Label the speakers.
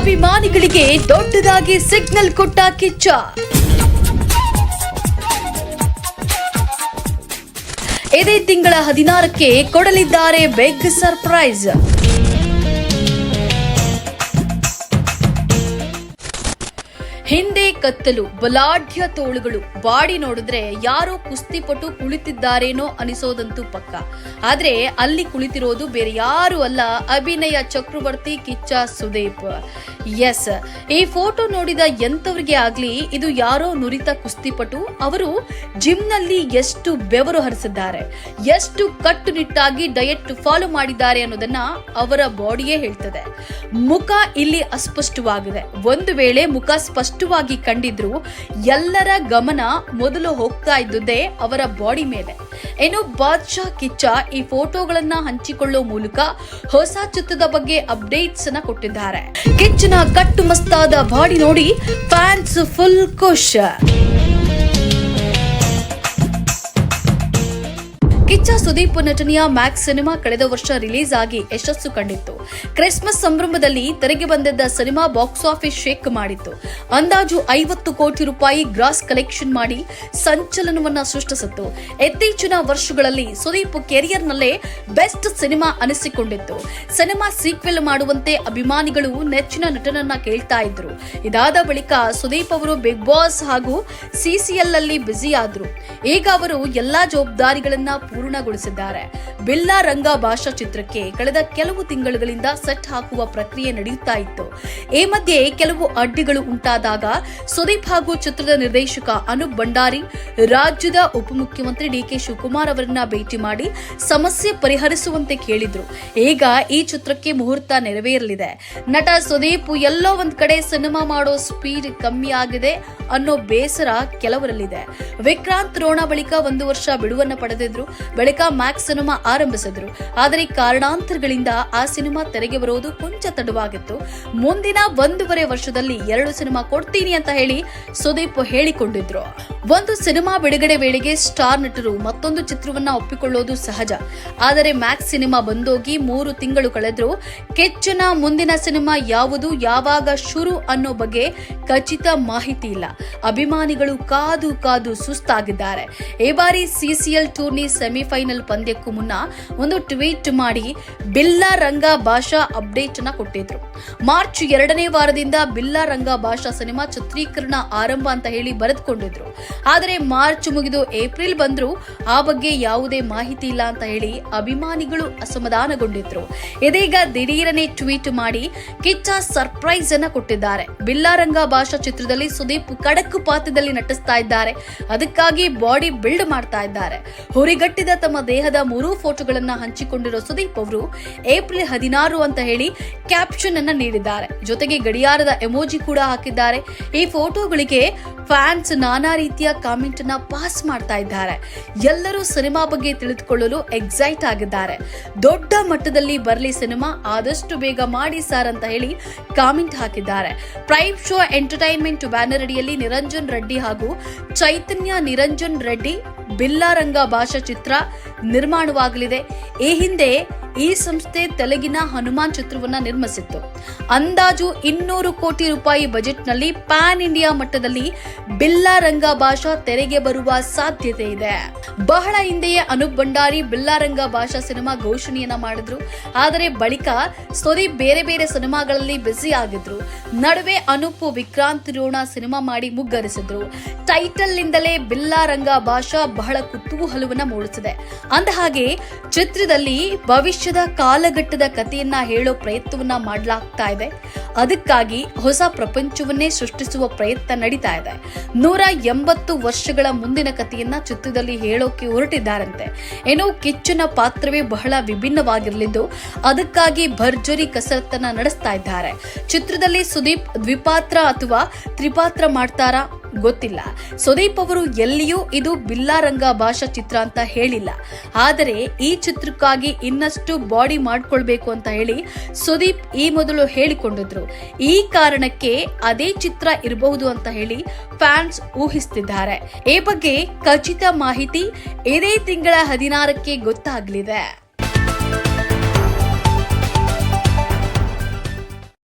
Speaker 1: ಅಭಿಮಾನಿಗಳಿಗೆ ದೊಡ್ಡದಾಗಿ ಸಿಗ್ನಲ್ ಕೊಟ್ಟ ಕಿಚ್ಚ. ಇದೇ ತಿಂಗಳ ಹದಿನಾರಕ್ಕೆ ಕೊಡಲಿದ್ದಾರೆ ಬೆಗ್ ಸರ್ಪ್ರೈಸ್ ಹಿಂದೆ ಕತ್ತಲು, ಬಲಾಢ್ಯ ತೋಳುಗಳು. ಬಾಡಿ ನೋಡಿದ್ರೆ ಯಾರೋ ಕುಸ್ತಿಪಟು ಕುಳಿತಿದ್ದಾರೇನೋ ಅನಿಸೋದಂತೂ ಪಕ್ಕ. ಆದ್ರೆ ಅಲ್ಲಿ ಕುಳಿತಿರೋದು ಬೇರೆ ಯಾರು ಅಲ್ಲ ಅಭಿನಯ ಚಕ್ರವರ್ತಿ ಕಿಚ್ಚ ಸುದೀಪ್. ಎಸ್ ಈ ಫೋಟೋ ನೋಡಿದ ಎಂಥವ್ರಿಗೆ ಆಗ್ಲಿ ಇದು ಯಾರೋ ನುರಿತ ಕುಸ್ತಿಪಟು. ಅವರು ಜಿಮ್ನಲ್ಲಿ ಎಷ್ಟು ಬೆವರು ಹರಿಸಿದ್ದಾರೆ, ಎಷ್ಟು ಕಟ್ಟುನಿಟ್ಟಾಗಿ ಡಯಟ್ ಫಾಲೋ ಮಾಡಿದ್ದಾರೆ ಅನ್ನೋದನ್ನ ಅವರ ಬಾಡಿಯೇ ಹೇಳ್ತದೆ. ಮುಖ ಇಲ್ಲಿ ಅಸ್ಪಷ್ಟವಾಗಿದೆ. ಒಂದು ವೇಳೆ ಮುಖ ಸ್ಪಷ್ಟವಾಗಿ ಕಂಡಿದ್ರು, ಎಲ್ಲರ ಗಮನ ಮೊದಲು ಹೋಗ್ತಾ ಇದ್ದುದೇ ಅವರ ಬಾಡಿ ಮೇಲೆ. ಏನು ಬಾದ್ಶಾ ಕಿಚ್ಚ ಈ ಫೋಟೋಗಳನ್ನ ಹಂಚಿಕೊಳ್ಳೋ ಮೂಲಕ ಹೊಸ ಚಿತ್ರದ ಬಗ್ಗೆ ಅಪ್ಡೇಟ್ಸ್ ಅನ್ನ ಕೊಟ್ಟಿದ್ದಾರೆ. ಕಿಚ್ಚನ ಕಟ್ಟು ಮಸ್ತಾದ ಬಾಡಿ ನೋಡಿ ಫ್ಯಾನ್ಸ್ ಫುಲ್ ಖುಷ್. ಸುದೀಪ್ ನಟನೆಯ ಮ್ಯಾಕ್ಸ್ ಸಿನಿಮಾ ಕಳೆದ ವರ್ಷ ರಿಲೀಸ್ ಆಗಿ ಯಶಸ್ಸು ಕಂಡಿತ್ತು. ಕ್ರಿಸ್ಮಸ್ ಸಂಭ್ರಮದಲ್ಲಿ ತೆರೆಗೆ ಬಂದಿದ್ದ ಸಿನಿಮಾ ಬಾಕ್ಸ್ ಆಫೀಸ್ ಶೇಕ್ ಮಾಡಿತ್ತು. ಅಂದಾಜು ಐವತ್ತು ಕೋಟಿ ರೂಪಾಯಿ ಗ್ರಾಸ್ ಕಲೆಕ್ಷನ್ ಮಾಡಿ ಸಂಚಲನವನ್ನ ಸೃಷ್ಟಿಸಿತ್ತು. ಇತ್ತೀಚಿನ ವರ್ಷಗಳಲ್ಲಿ ಸುದೀಪ್ ಕೆರಿಯರ್ನಲ್ಲೇ ಬೆಸ್ಟ್ ಸಿನಿಮಾ ಅನಿಸಿಕೊಂಡಿತ್ತು. ಸಿನಿಮಾ ಸೀಕ್ವೆಲ್ ಮಾಡುವಂತೆ ಅಭಿಮಾನಿಗಳು ನೆಚ್ಚಿನ ನಟನನ್ನ ಕೇಳ್ತಾ ಇದ್ರು. ಇದಾದ ಬಳಿಕ ಸುದೀಪ್ ಅವರು ಬಿಗ್ ಬಾಸ್ ಹಾಗೂ ಸಿಸಿಎಲ್ ಅಲ್ಲಿ ಬ್ಯುಸಿ ಆದ್ರು ಈಗ ಅವರು ಎಲ್ಲಾ ಜವಾಬ್ದಾರಿಗಳನ್ನ ಪೂರ್ಣಗೊಳಿಸಿದ್ದಾರೆ ಬಿಲ್ಲಾ ರಂಗ ಭಾಷಾ ಚಿತ್ರಕ್ಕೆ ಕಳೆದ ಕೆಲವು ತಿಂಗಳುಗಳಿಂದ ಸೆಟ್ ಹಾಕುವ ಪ್ರಕ್ರಿಯೆ ನಡೆಯುತ್ತಾ ಇತ್ತು. ಈ ಮಧ್ಯೆ ಕೆಲವು ಅಡ್ಡಿಗಳು ಉಂಟಾದಾಗ ಸುದೀಪ್ ಹಾಗೂ ಚಿತ್ರದ ನಿರ್ದೇಶಕ ಅನೂಪ್ ಭಂಡಾರಿ ರಾಜ್ಯದ ಉಪಮುಖ್ಯಮಂತ್ರಿ ಡಿಕೆ ಶಿವಕುಮಾರ್ ಅವರನ್ನ ಭೇಟಿ ಮಾಡಿ ಸಮಸ್ಯೆ ಪರಿಹರಿಸುವಂತೆ ಕೇಳಿದ್ರು. ಈಗ ಈ ಚಿತ್ರಕ್ಕೆ ಮುಹೂರ್ತ ನೆರವೇರಲಿದೆ. ನಟ ಸುದೀಪ್ ಎಲ್ಲೋ ಒಂದ್ ಕಡೆ ಸಿನಿಮಾ ಮಾಡೋ ಸ್ಪೀಡ್ ಕಮ್ಮಿ ಆಗಿದೆ ಅನ್ನೋ ಬೇಸರ ಕೆಲವರಲ್ಲಿದೆ. ವಿಕ್ರಾಂತ್ ರೋಣ ಬಳಿಕ ಒಂದು ವರ್ಷ ಬಿಡುವನ್ನ ಪಡೆದಿದ್ರು. ಬಳಿಕ ಮ್ಯಾಕ್ಸ್ ಸಿನಿಮಾ ಆರಂಭಿಸಿದ್ರು. ಆದರೆ ಕಾರಣಾಂತರಗಳಿಂದ ಆ ಸಿನಿಮಾ ತೆರೆಗೆ ಬರೋದು ಕೊಂಚ ತಡವಾಗಿತ್ತು. ಮುಂದಿನ ಒಂದೂವರೆ ವರ್ಷದಲ್ಲಿ ಎರಡು ಸಿನಿಮಾ ಕೊಡ್ತೀನಿ ಅಂತ ಹೇಳಿ ಸುದೀಪ್ ಹೇಳಿಕೊಂಡಿದ್ರು. ಒಂದು ಸಿನಿಮಾ ಬಿಡುಗಡೆ ವೇಳೆಗೆ ಸ್ಟಾರ್ ನಟರು ಮತ್ತೊಂದು ಚಿತ್ರವನ್ನ ಒಪ್ಪಿಕೊಳ್ಳೋದು ಸಹಜ. ಆದರೆ ಮ್ಯಾಕ್ಸ್ ಸಿನಿಮಾ ಬಂದೋಗಿ ಮೂರು ತಿಂಗಳು ಕಳೆದ್ರು. ಕೆಚ್ಚನ ಮುಂದಿನ ಸಿನಿಮಾ ಯಾವುದು, ಯಾವಾಗ ಶುರು ಅನ್ನೋ ಬಗ್ಗೆ ಖಚಿತ ಮಾಹಿತಿ ಇಲ್ಲ. ಅಭಿಮಾನಿಗಳು ಕಾದು ಕಾದು ಸುಸ್ತಾಗಿದ್ದಾರೆ. ಈ ಬಾರಿ ಸಿಸಿಎಲ್ ಟೂರ್ನಿ ಸೆಮಿಫೈನಲ್ ಪಂದ್ಯಕ್ಕೂ ಮುನ್ನ ಒಂದು ಟ್ವೀಟ್ ಮಾಡಿ ಬಿಲ್ಲಾ ರಂಗ ಭಾಷಾ ಅಪ್ಡೇಟ್ ಅನ್ನ ಕೊಟ್ಟಿದ್ರು. ಮಾರ್ಚ್ ಎರಡನೇ ವಾರದಿಂದ ಬಿಲ್ಲಾ ರಂಗ ಭಾಷಾ ಸಿನಿಮಾ ಚಿತ್ರೀಕರಣ ಆರಂಭ ಅಂತ ಹೇಳಿ ಬರೆದುಕೊಂಡಿದ್ರು. ಆದರೆ ಮಾರ್ಚ್ ಮುಗಿದು ಏಪ್ರಿಲ್ ಬಂದ್ರು ಆ ಬಗ್ಗೆ ಯಾವುದೇ ಮಾಹಿತಿ ಇಲ್ಲ ಅಂತ ಹೇಳಿ ಅಭಿಮಾನಿಗಳು ಅಸಮಾಧಾನಗೊಂಡಿದ್ರು. ಇದೀಗ ದಿಢೀರನೆ ಟ್ವೀಟ್ ಮಾಡಿ ಕಿಚ್ಚ ಸರ್ಪ್ರೈಸ್ ಅನ್ನ ಕೊಟ್ಟಿದ್ದಾರೆ. ಬಿಲ್ಲಾರಂಗ ಭಾಷಾ ಚಿತ್ರದಲ್ಲಿ ಸುದೀಪ್ ಕಡಕು ಪಾತ್ರದಲ್ಲಿ ನಟಿಸ್ತಾ ಇದ್ದಾರೆ. ಅದಕ್ಕಾಗಿ ಬಾಡಿ ಬಿಲ್ಡ್ ಮಾಡ್ತಾ ಇದ್ದಾರೆ. ಹುರಿಗಟ್ಟಿದ ತಮ್ಮ ದೇಹದ ಮೂರೂ ಫೋಟೋಗಳನ್ನ ಹಂಚಿಕೊಂಡಿರೋ ಸುದೀಪ್ ಅವರು ಏಪ್ರಿಲ್ ಹದಿನಾರು ಅಂತ ಹೇಳಿ ಕ್ಯಾಪ್ಷನ್ ಅನ್ನ ನೀಡಿದ್ದಾರೆ. ಜೊತೆಗೆ ಗಡಿಯಾರದ ಎಮೋಜಿ ಕೂಡ ಹಾಕಿದ್ದಾರೆ. ಈ ಫೋಟೋಗಳಿಗೆ ಫ್ಯಾನ್ಸ್ ನಾನಾ ರೀತಿಯ ಕಾಮೆಂಟ್ ಅನ್ನ ಪಾಸ್ ಮಾಡ್ತಾ ಇದ್ದಾರೆ. ಎಲ್ಲರೂ ಸಿನಿಮಾ ಬಗ್ಗೆ ತಿಳಿದುಕೊಳ್ಳಲು ಎಕ್ಸೈಟ್ ಆಗಿದ್ದಾರೆ. ದೊಡ್ಡ ಮಟ್ಟದಲ್ಲಿ ಬರಲಿ ಸಿನಿಮಾ ಆದಷ್ಟು ಬೇಗ ಮಾಡಿ ಸರ್ ಅಂತ ಹೇಳಿ ಕಾಮೆಂಟ್ ಹಾಕಿದ್ದಾರೆ. ಪ್ರೈಮ್ ಶೋ ಎಂಟರ್ಟೈನ್ಮೆಂಟ್ ಬ್ಯಾನರ್ ಅಡಿಯಲ್ಲಿ ನಿರಂಜನ್ ರೆಡ್ಡಿ ಹಾಗೂ ಚೈತನ್ಯ ನಿರಂಜನ್ ರೆಡ್ಡಿ ಬಿಲ್ಲಾರಂಗ ಭಾಷಾ ಚಿತ್ರ ನಿರ್ಮಾಣವಾಗಲಿದೆ. ಈ ಹಿಂದೆ ಈ ಸಂಸ್ಥೆ ತೆಲುಗಿನ ಹನುಮಾನ್ ಚಿತ್ರವನ್ನ ನಿರ್ಮಿಸಿತ್ತು. ಅಂದಾಜು ಇನ್ನೂರು ಕೋಟಿ ರೂಪಾಯಿ ಬಜೆಟ್ನಲ್ಲಿ ಪ್ಯಾನ್ ಇಂಡಿಯಾ ಮಟ್ಟದಲ್ಲಿ ಬಿಲ್ಲಾರಂಗ ಭಾಷಾ ತೆರೆಗೆ ಬರುವ ಸಾಧ್ಯತೆ ಇದೆ. ಬಹಳ ಹಿಂದೆಯೇ ಅನೂಪ್ ಭಂಡಾರಿ ಬಿಲ್ಲಾರಂಗ ಭಾಷಾ ಸಿನಿಮಾ ಘೋಷಣೆಯನ್ನ ಮಾಡಿದ್ರು. ಆದರೆ ಬಳಿಕ ಸುದೀಪ್ ಬೇರೆ ಬೇರೆ ಸಿನಿಮಾಗಳಲ್ಲಿ ಬ್ಯುಸಿ ಆಗಿದ್ರು. ನಡುವೆ ಅನೂಪ್ ವಿಕ್ರಾಂತ್ ರೋಣ ಸಿನಿಮಾ ಮಾಡಿ ಮುಗ್ಗರಿಸಿದ್ರು. ಟೈಟಲ್ ನಿಂದಲೇ ಬಿಲ್ಲಾರಂಗ ಭಾಷಾ ಬಹಳ ಕುತೂಹಲವನ್ನ ಮೂಡಿಸಿದೆ. ಅಂದ ಹಾಗೆ ಚಿತ್ರದಲ್ಲಿ ಭವಿಷ್ಯದ ಕಾಲಘಟ್ಟದ ಕಥೆಯನ್ನ ಹೇಳೋ ಪ್ರಯತ್ನವನ್ನ ಮಾಡಲಾಗ್ತಾ ಇದೆ. ಅದಕ್ಕಾಗಿ ಹೊಸ ಪ್ರಪಂಚವನ್ನೇ ಸೃಷ್ಟಿಸುವ ಪ್ರಯತ್ನ ನಡೀತಾ ಇದೆ. ನೂರ ಎಂಬತ್ತು ವರ್ಷಗಳ ಮುಂದಿನ ಕಥೆಯನ್ನ ಚಿತ್ರದಲ್ಲಿ ಹೇಳೋಕೆ ಹೊರಟಿದ್ದಾರಂತೆ. ಏನೋ ಕಿಚ್ಚನ ಪಾತ್ರವೇ ಬಹಳ ವಿಭಿನ್ನವಾಗಿರಲಿದ್ದು, ಅದಕ್ಕಾಗಿ ಭರ್ಜರಿ ಕಸರತ್ತನ್ನ ನಡೆಸ್ತಾ ಇದ್ದಾರೆ. ಚಿತ್ರದಲ್ಲಿ ಸುದೀಪ್ ದ್ವಿಪಾತ್ರ ಅಥವಾ ತ್ರಿಪಾತ್ರ ಮಾಡ್ತಾರಾ? ಗೊತ್ತಿಲ್ಲ. ಸುದೀಪ್ ಅವರು ಎಲ್ಲಿಯೂ ಇದು ಬಿಲ್ಲಾರಂಗ ಭಾಷಾ ಚಿತ್ರ ಅಂತ ಹೇಳಿಲ್ಲ. ಆದರೆ ಈ ಚಿತ್ರಕ್ಕಾಗಿ ಇನ್ನಷ್ಟು ಬಾಡಿ ಮಾಡ್ಕೊಳ್ಬೇಕು ಅಂತ ಹೇಳಿ ಸುದೀಪ್ ಈ ಮೊದಲು ಹೇಳಿಕೊಂಡಿದ್ರು. ಈ ಕಾರಣಕ್ಕೆ ಅದೇ ಚಿತ್ರ ಇರಬಹುದು ಅಂತ ಹೇಳಿ ಫ್ಯಾನ್ಸ್ ಊಹಿಸ್ತಿದ್ದಾರೆ. ಈ ಬಗ್ಗೆ ಖಚಿತ ಮಾಹಿತಿ ಇದೇ ತಿಂಗಳ ಹದಿನಾರಕ್ಕೆ ಗೊತ್ತಾಗಲಿದೆ.